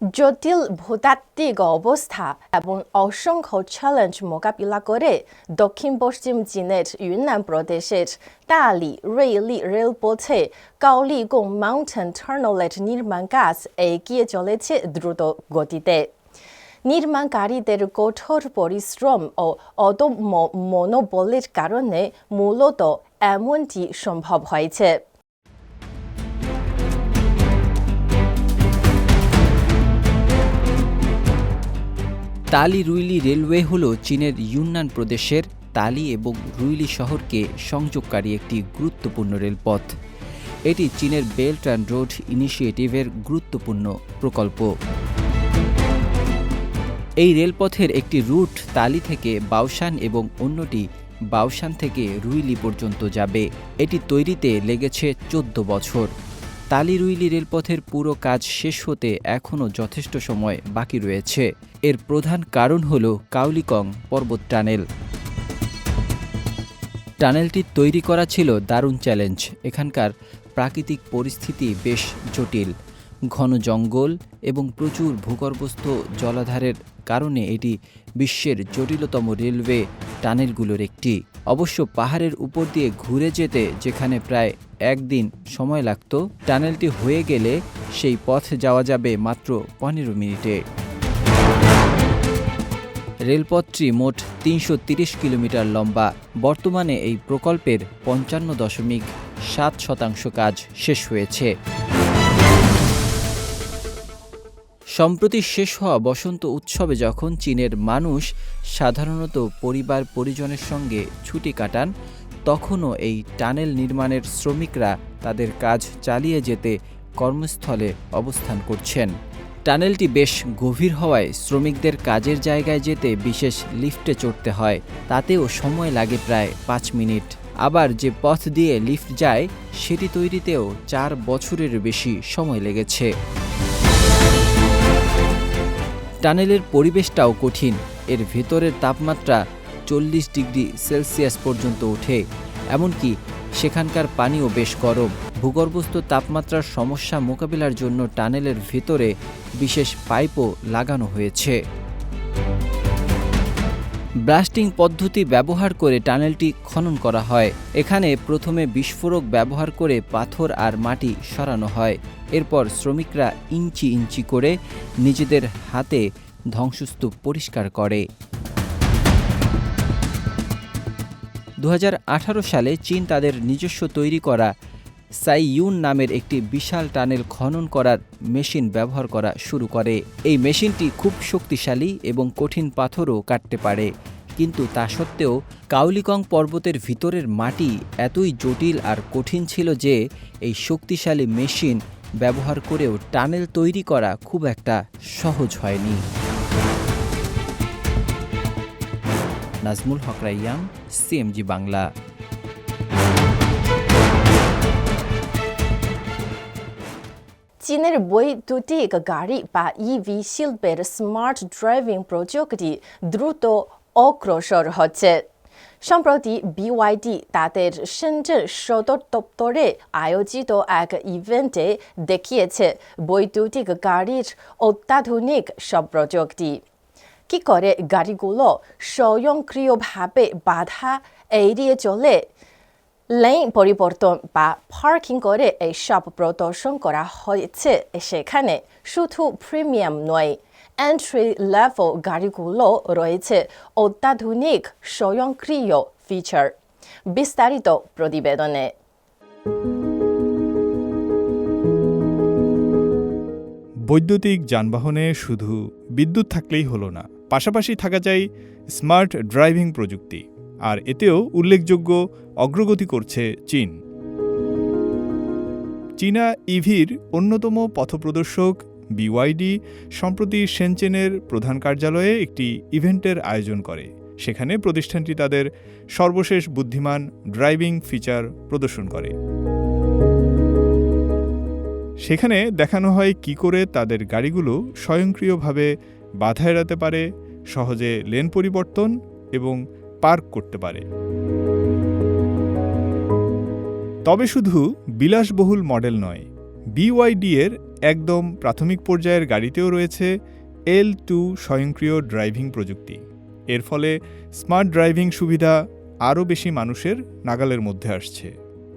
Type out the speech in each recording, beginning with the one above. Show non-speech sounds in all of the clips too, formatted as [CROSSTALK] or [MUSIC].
জটিল ভূতাত্ত্বিক অবস্থা এবং অসংখ্য চ্যালেঞ্জ মোকাবিলা করে দক্ষিণ পশ্চিম চীনের ইউনান প্রদেশের তালি রেলি রেলপথে কাওলিগং মাউন্টেন টার্নলেট নির্মাণ কাজ এগিয়ে চলেছে দ্রুত গতিতে। নির্মাণকারীদের কঠোর পরিশ্রম ও অদম্য মনোবলের কারণে মূলত এমনটি সম্ভব হয়েছে। তালি রুইলি রেলওয়ে হল চীনের ইউনান প্রদেশের তালি এবং রুইলি শহরকে সংযোগকারী একটি গুরুত্বপূর্ণ রেলপথ। এটি চীনের বেল্ট অ্যান্ড রোড ইনিশিয়েটিভের গুরুত্বপূর্ণ প্রকল্প। এই রেলপথের একটি রুট তালি থেকে বাউসান এবং অন্যটি বাউসান থেকে রুইলি পর্যন্ত যাবে। এটি তৈরিতে লেগেছে চোদ্দ বছর। তালি রুইলি রেলপথের পুরো কাজ শেষ হতে এখনও যথেষ্ট সময় বাকি রয়েছে। এর প্রধান কারণ হল কাউলিকং পর্বত টানেল। টানেলটি তৈরি করা ছিল দারুণ চ্যালেঞ্জ। এখানকার প্রাকৃতিক পরিস্থিতি বেশ জটিল। ঘন জঙ্গল এবং প্রচুর ভূগর্ভস্থ জলাধারের কারণে এটি বিশ্বের জটিলতম রেলওয়ে টানেলগুলোর একটি। অবশ্য পাহাড়ের উপর দিয়ে ঘুরে যেতে যেখানে প্রায় একদিন সময় লাগত, টানেলটি হয়ে গেলে সেই পথ যাওয়া যাবে মাত্র পনেরো মিনিটে। রেলপথটি মোট তিনশো কিলোমিটার লম্বা। বর্তমানে এই প্রকল্পের পঞ্চান্ন দশমিক সাত শতাংশ কাজ শেষ হয়েছে। সম্প্রতি শেষ হওয়া বসন্ত উৎসবে যখন চীনের মানুষ, সাধারণত পরিবার পরিজনের সঙ্গে ছুটি কাটান, তখনও এই টানেল নির্মাণের শ্রমিকরা তাদের কাজ চালিয়ে যেতে কর্মস্থলে অবস্থান করছেন। টানেলটি বেশ গভীর হওয়ায় শ্রমিকদের কাজের জায়গায় যেতে বিশেষ লিফটে চড়তে হয়, তাতেও সময় লাগে প্রায় পাঁচ মিনিট। আবার যে পথ দিয়ে লিফট যায়, সেটি তৈরিতেও চার বছরের বেশি সময় লেগেছে। টানেলের পরিবেশটাও কঠিন। এর ভেতরের তাপমাত্রা চল্লিশ ডিগ্রি সেলসিয়াস পর্যন্ত ওঠে। এমনকি সেখানকার পানিও বেশ গরম। ভূগর্ভস্থ তাপমাত্রার সমস্যা মোকাবিলার জন্য টানেলের ভেতরে বিশেষ পাইপও লাগানো হয়েছে। ব্লাস্টিং পদ্ধতি ব্যবহার করে টানেলটি খনন করা হয়। এখানে প্রথমে বিস্ফোরক ব্যবহার করে পাথর আর মাটি সরানো হয়। এরপর শ্রমিকরা ইঞ্চি ইঞ্চি করে নিজেদের হাতে ধ্বংসস্তূপ পরিষ্কার করে। দু হাজার আঠারো সালে চীন তাদের নিজস্ব তৈরি করা সাইইউন নামের একটি বিশাল টানেল খনন করার মেশিন ব্যবহার করা শুরু করে। এই মেশিনটি খুব শক্তিশালী এবং কঠিন পাথরও কাটতে পারে। কিন্তু তা সত্ত্বেও কাউলিকং পর্বতের ভিতরের মাটি এতই জটিল আর কঠিন ছিল যে এই শক্তিশালী মেশিন ব্যবহার করেও টানেল তৈরি করা খুব একটা সহজ হয়নি। নাজমুল হক রাইয়ান সিএমজি বাংলা। চীনের বৈদ্যুতিক গাড়ি বা ইভি শিল্পের স্মার্ট ড্রাইভিং প্রযুক্তি দ্রুত অগ্রসর হচ্ছে সম্প্রতি বিওয়াইডি তাদের সেন্টার সদর দপ্তরে আয়োজিত এক ইভেন্টে দেখিয়েছে বৈদ্যুতিক গাড়ির অত্যাধুনিক সব প্রযুক্তি কি করে গাড়িগুলো স্বয়ংক্রিয়ভাবে বাধা এড়িয়ে চলে লেন পরিবর্তন বা পার্কিং করে এই সব প্রদর্শন করা হয়েছে। সেখানে শুধু প্রিমিয়াম নয় এন্ট্রি লেভেল গাড়িগুলো রয়েছে। অত্যাধুনিক, স্বয়ংক্রিয় ফিচার বিস্তারিত প্রতিবেদনে। বৈদ্যুতিক যানবাহনে শুধু বিদ্যুৎ থাকলেই হলো না, পাশাপাশি থাকা চাই স্মার্ট ড্রাইভিং প্রযুক্তি। আর এতেও উল্লেখযোগ্য অগ্রগতি করছে চীন। চীনা ইভির অন্যতম পথপ্রদর্শক বিওয়াইডি সম্প্রতি সেনচেনের প্রধান কার্যালয়ে একটি ইভেন্টের আয়োজন করে। সেখানে প্রতিষ্ঠানটি তাদের সর্বশেষ বুদ্ধিমান ড্রাইভিং ফিচার প্রদর্শন করে। সেখানে দেখানো হয় কি করে তাদের গাড়িগুলো স্বয়ংক্রিয়ভাবে বাধা এড়াতে পারে, সহজে লেন পরিবর্তন এবং পার্ক করতে পারে। তবে শুধু বিলাসবহুল মডেল নয় বিওয়াইডি এর একদম প্রাথমিক পর্যায়ের গাড়িতেও রয়েছে এল টু স্বয়ংক্রিয় ড্রাইভিং প্রযুক্তি। এর ফলে স্মার্ট ড্রাইভিং সুবিধা আরও বেশি মানুষের নাগালের মধ্যে আসছে।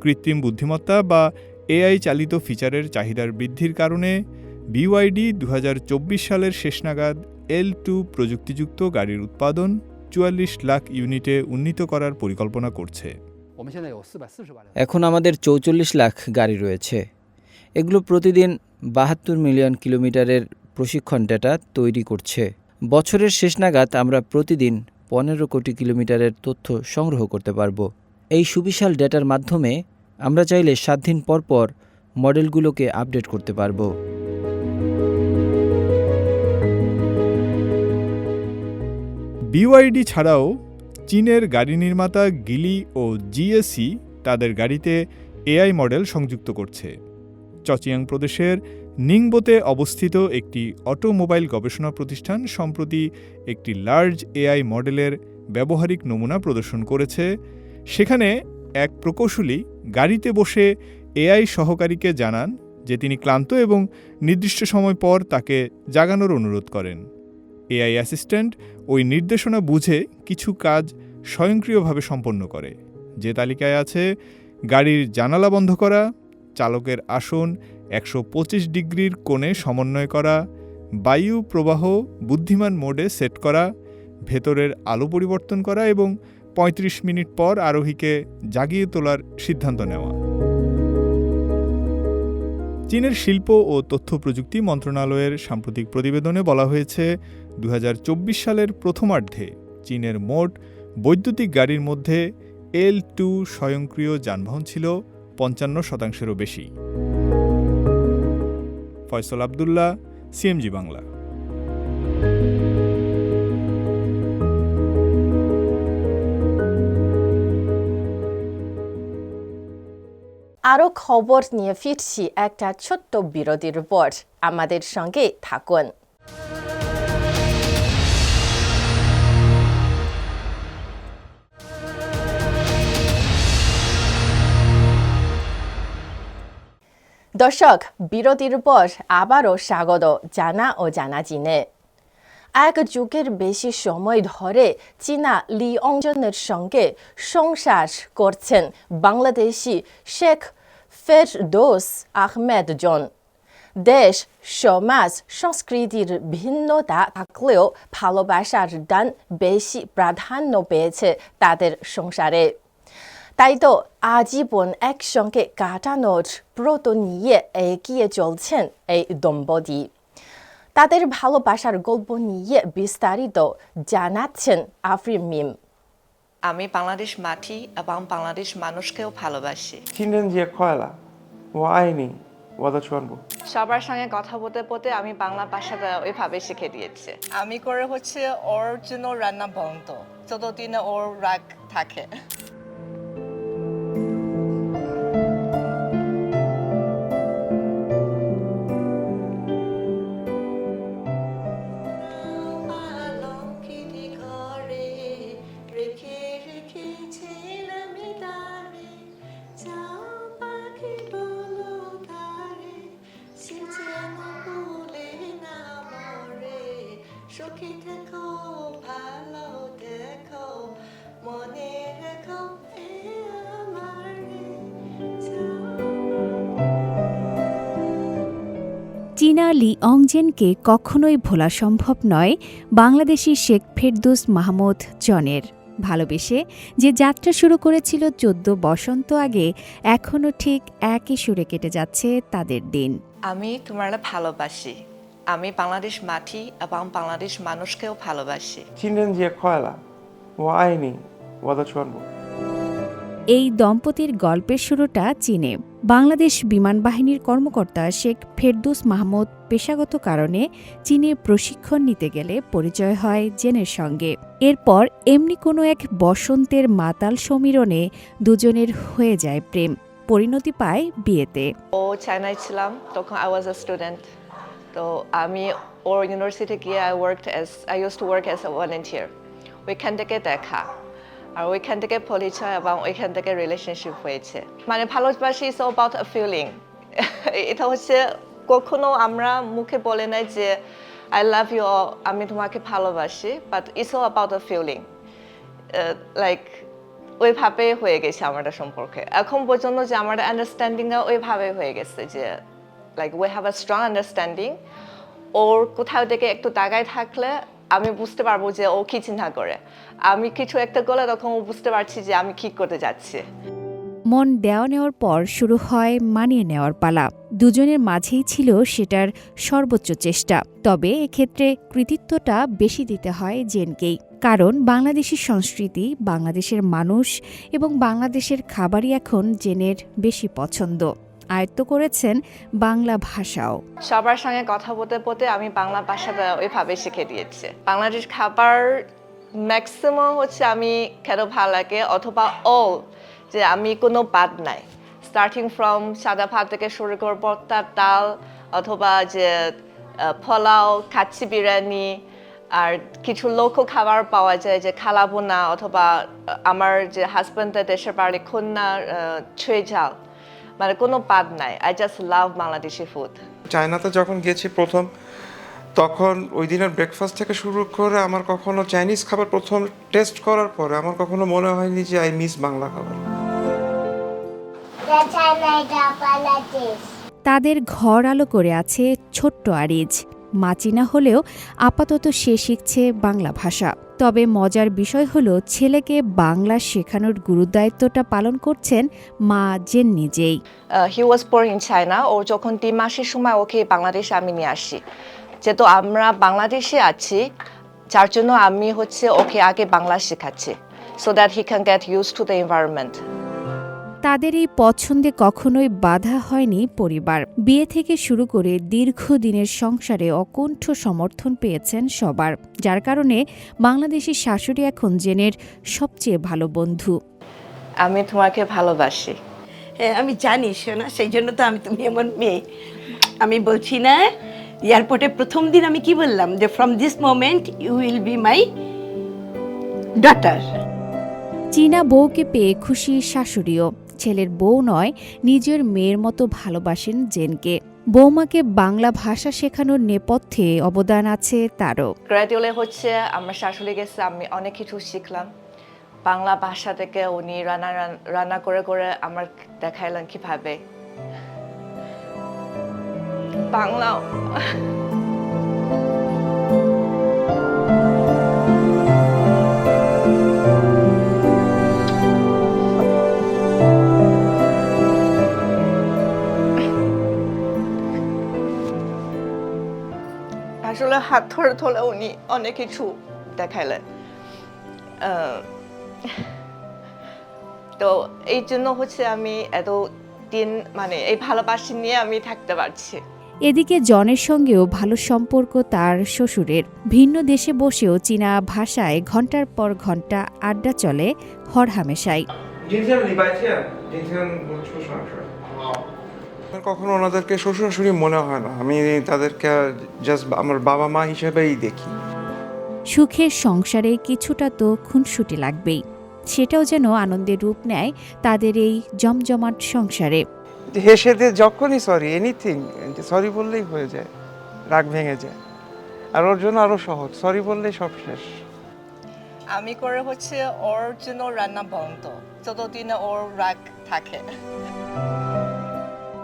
কৃত্রিম বুদ্ধিমত্তা বা এআই চালিত ফিচারের চাহিদার বৃদ্ধির কারণে বিওয়াইডি দু হাজার চব্বিশ সালের শেষ নাগাদ এল টু প্রযুক্তিযুক্ত গাড়ির উৎপাদন চুয়াল্লিশ লাখ ইউনিটে উন্নীত করার পরিকল্পনা করছে। এখন আমাদের চৌচল্লিশ লাখ গাড়ি রয়েছে। এগুলো প্রতিদিন বাহাত্তর মিলিয়ন কিলোমিটারের প্রশিক্ষণ ডেটা তৈরি করছে। বছরের শেষ নাগাদ আমরা প্রতিদিন পনেরো কোটি কিলোমিটারের তথ্য সংগ্রহ করতে পারব। এই সুবিশাল ডেটার মাধ্যমে আমরা চাইলে সাত দিন পর পর মডেলগুলোকে আপডেট করতে পারব। বিওয়াইডি ছাড়াও চীনের গাড়ি নির্মাতা গিলি ও জিএসি তাদের গাড়িতে এআই মডেল সংযুক্ত করছে। চচিয়াং প্রদেশের নিংবোতে অবস্থিত একটি অটোমোবাইল গবেষণা প্রতিষ্ঠান সম্প্রতি একটি লার্জ এআই মডেলের ব্যবহারিক নমুনা প্রদর্শন করেছে। সেখানে এক প্রকৌশলী গাড়িতে বসে এআই সহকারীকে জানান যে তিনি ক্লান্ত এবং নির্দিষ্ট সময় পর তাকে জাগানোর অনুরোধ করেন। এআই অ্যাসিস্ট্যান্ট ওই নির্দেশনা বুঝে কিছু কাজ স্বয়ংক্রিয়ভাবে সম্পন্ন করে। যে তালিকায় আছে, গাড়ির জানালা বন্ধ করা, চালকের আসন একশো পঁচিশ ডিগ্রির কোণে সমন্বয় করা, বায়ু প্রবাহ বুদ্ধিমান মোডে সেট করা, ভেতরের আলো পরিবর্তন করা এবং ৩৫ মিনিট পর আরোহীকে জাগিয়ে তোলার সিদ্ধান্ত নেওয়া। চীনের শিল্প ও তথ্য প্রযুক্তি মন্ত্রণালয়ের সাম্প্রতিক প্রতিবেদনে বলা হয়েছে দু হাজার চব্বিশ সালের প্রথমার্ধে চীনের মোট বৈদ্যুতিক গাড়ির মধ্যে এল টু স্বয়ংক্রিয় যানবাহন ছিল পঞ্চান্ন শতাংশেরও বেশি। ফয়সল আবদুল্লাহ, সিএমজি বাংলা। আরও খবর নিয়ে ফিরছি একটা ছোট্ট বিরতির পর। আমাদের সঙ্গে থাকুন। দর্শক, বিরতির পর আবারও স্বাগত জানা ও জানা জিনে এক যুগের বেশি সময় ধরে চীনা লি অংজনের সঙ্গে সংসার করছেন বাংলাদেশি শেখ ফেরদোস আহমেদ জন দেশ সমাজ সংস্কৃতির ভিন্নতা থাকলেও ভালোবাসার দান বেশি প্রাধান্য পেয়েছে তাদের সংসারে তাই তো আজীবন একসঙ্গে কাটানোর ব্রত নিয়ে এগিয়ে চলছেন এই দম্পতি তাদের ভালোবাসার গল্প নিয়ে বিস্তারিত জানাচ্ছেন আফরিন মিম আমি বাংলাদেশ মাটি এবং বাংলাদেশ মানুষকেও ভালোবাসি। চিনেন যে খয়লা ও আইনি সবার সঙ্গে কথা বলতে বলতে আমি বাংলা ভাষা ওইভাবে শিখে দিয়েছে। আমি করে হচ্ছে ওর জন্য রান্না বন্ধ। যতদিন ওর রাগ থাকে। সুখী থেকো ভালো দেখো মনে রেখো চীনা লি অংজেনকে কখনোই ভোলা সম্ভব নয় বাংলাদেশি শেখ ফেরদৌস মাহমুদ জনের। ভালোবেসে যে যাত্রা শুরু করেছিল চোদ্দ বসন্ত আগে এখনও ঠিক একই সুরে কেটে যাচ্ছে তাদের দিন। আমি তোমার ভালোবাসি। আমি বাংলাদেশ মাটি এবং বাংলাদেশ মানুষকেও ভালোবাসি। চিনেন যে কয়লা ও আইনি এই দম্পতির গল্পের শুরুটা চীনে। বাংলাদেশ বিমান বাহিনীর কর্মকর্তা শেখ ফেরদুস মাহমুদ পেশাগত কারণে চীনে প্রশিক্ষণ নিতে গেলে পরিচয় হয় জেনের সঙ্গে। এরপর এমনি কোনো এক বসন্তের মাতাল সমীরণে দুজনের হয়ে যায় প্রেম। পরিণতি পায় বিয়েতে। ও চায়নায় ছিলাম তখন I was a student তো আমি ওর ইউনিভার্সিটি গিয়ে I work as I use to work as a volunteer ওইখান থেকে দেখা আর ওইখান থেকে পরিচয় এবং ওইখান থেকে রিলেশনশিপ হয়েছে মানে ভালোবাসি ইস অ্যাবাউট আ ফিলিং [LAUGHS] এটা হচ্ছে কখনো আমরা মুখে বলে নাই যে আই লাভ ইউ আমি তোমাকে ভালোবাসি but it's all about a feeling like ওইভাবে হয়ে গেছে আমাদের সম্পর্কে এখন পর্যন্ত যে আমাদের আন্ডারস্ট্যান্ডিংটা ওইভাবে হয়ে গেছে যে like we have a strong understanding ওর কোথাও থেকে একটু তাকায় থাকলে আমি বুঝতে পারব যে ও কি চিন্তা করে। আমি কিছু একটা করলে তখন ও বুঝতে পারছি যে আমি কি করতে যাচ্ছি। মন দেওয়া নেওয়ার পর শুরু হয় মানিয়ে নেওয়ার পালা। দুজনের মাঝেই ছিল সেটার সর্বোচ্চ চেষ্টা। তবে এক্ষেত্রে কৃতিত্বটা বেশি দিতে হয় জেনকেই। কারণ বাংলাদেশের সংস্কৃতি, বাংলাদেশের মানুষ এবং বাংলাদেশের খাবারই এখন জেনের বেশি পছন্দ। আয়ত্ত করেছেন বাংলা ভাষাও। সবার সঙ্গে কথা বলতে বলতে আমি বাংলা ভাষাটা ওইভাবে শিখে দিয়েছি। বাংলাদেশ খাবার ম্যাক্সিমাম হচ্ছে আমি খেতে ভালো লাগে অথবা অল যে আমি কোনো বাদ নাই। স্টার্টিং ফ্রম সাদা ভাত থেকে শুরু করে ভর্তা, ডাল অথবা যে পোলাও কাচ্চি বিরিয়ানি আর কিছু লোকাল খাবার পাওয়া যায় যে খালাবোনা অথবা আমার যে হাজব্যান্ডের দেশের বাড়ি খুলনা ছুঁয়ে ঝাল মানে কোনো পাদ নাই। I just love Bangladeshi food চায়নাতে যখন গেছি প্রথম তখন ওই দিনের ব্রেকফাস্ট থেকে শুরু করে আমার কখনো চাইনিজ খাবার প্রথম টেস্ট করার পরে আমার কখনো মনে হয়নি যে আই মিস বাংলা খাবার। তাদের ঘর আলো করে আছে ছোট্ট আরিজ। মাচিনা হলেও আপাতত সে শিখছে বাংলা ভাষা। তবে মজার বিষয় হলো, ছেলেকে বাংলা শেখানোর গুরুদায়িত্বটা পালন করছেন মা জেন নিজেই। হি ওয়াজ ইন চায়না যখন তিন মাসের সময় ওকে বাংলাদেশে আমি নিয়ে আসি। যেহেতু আমরা বাংলাদেশে আছি, যার জন্য আমি হচ্ছে ওকে আগে বাংলা শেখাচ্ছি so that he can get use to the environment তাদের এই পছন্দে কখনোই বাধা হয়নি পরিবার। বিয়ে থেকে শুরু করে দীর্ঘদিনের সংসারে অকণ্ঠ সমর্থন পেয়েছেন সবার যার কারণে বাংলাদেশি শাশুড়ি এখন জেনের সবচেয়ে ভালো বন্ধু। আমি তোমাকে ভালোবাসি। হ্যাঁ আমি জানি শোনা সেই জন্য তো আমি তুমি আমার মেয়ে। আমি বলছি না এয়ারপোর্টে প্রথম দিন আমি কি বললাম যে from this moment you will be my daughter চীনা বউকে পেয়ে খুশি শাশুড়িও। ছেলের বউ নয়, নিজের মেয়ের মতো ভালোবাসেন জেনকে। বৌমাকে বাংলা ভাষা শেখানোর নেপথ্যে অবদান আছে তারও। গ্র্যাজুয়ালি হচ্ছে, আমার শাশুড়ি গেছে, আমি অনেক কিছু শিখলাম। বাংলা ভাষা থেকে উনি রান্না রান- রান্না করে করে আমার দেখাইলেন কীভাবে। বাংলা হাত ধরে ধরে উনি অনেক কিছু দেখাইলেন। আহ, তো এই জন্য হচ্ছে আমি এত দিন মানে এই ভালোবাসি নিয়ে আমি থাকতে পারছি। এদিকে জনের সঙ্গেও ভালো সম্পর্ক তার শ্বশুরের। ভিন্ন দেশে বসেও চীনা ভাষায় ঘণ্টার পর ঘণ্টা আড্ডা চলে হরহামেশাই। আপনার কখনো ওনাদেরকে শ্বশুর শাশুড়ি মনে হয় না? আমি তাদেরকে জাস্ট আমার বাবা মা হিসেবেই দেখি। সুখের সংসারে কিছুটা তো খুনসুটি লাগবেই। সেটাও যেন আনন্দের রূপ নেয় তাদের এই জমজমাট সংসারে। হেসেতে যখনই সরি এনিথিং সরি বললেই হয়ে যায় রাগ ভেঙে যায়। আর ওর জন্য আরও সহজ সরি বললেই সব শেষ। আমি করে হচ্ছে ওর জন্য রান্না বন্ধ যতদিন ওর রাগ থাকে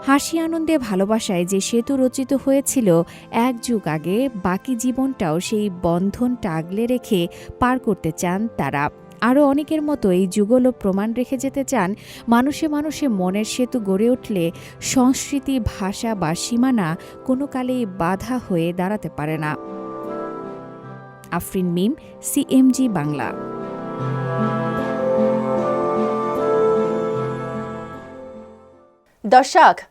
হাসি আনন্দে ভালোবাসায় যে সেতু রচিত হয়েছিল, এক যুগ আগে বাকি জীবনটাও সেই বন্ধনটা আগলে রেখে পার করতে চান তারা। আরও অনেকের মতো এই যুগল প্রমাণ রেখে যেতে চান, মানুষে মানুষে মনের সেতু গড়ে উঠলে সংস্কৃতি, ভাষা বা সীমানা কোনো কালেই বাধা হয়ে দাঁড়াতে পারে না। আফরিন মিম, সিএমজি বাংলা। দর্শক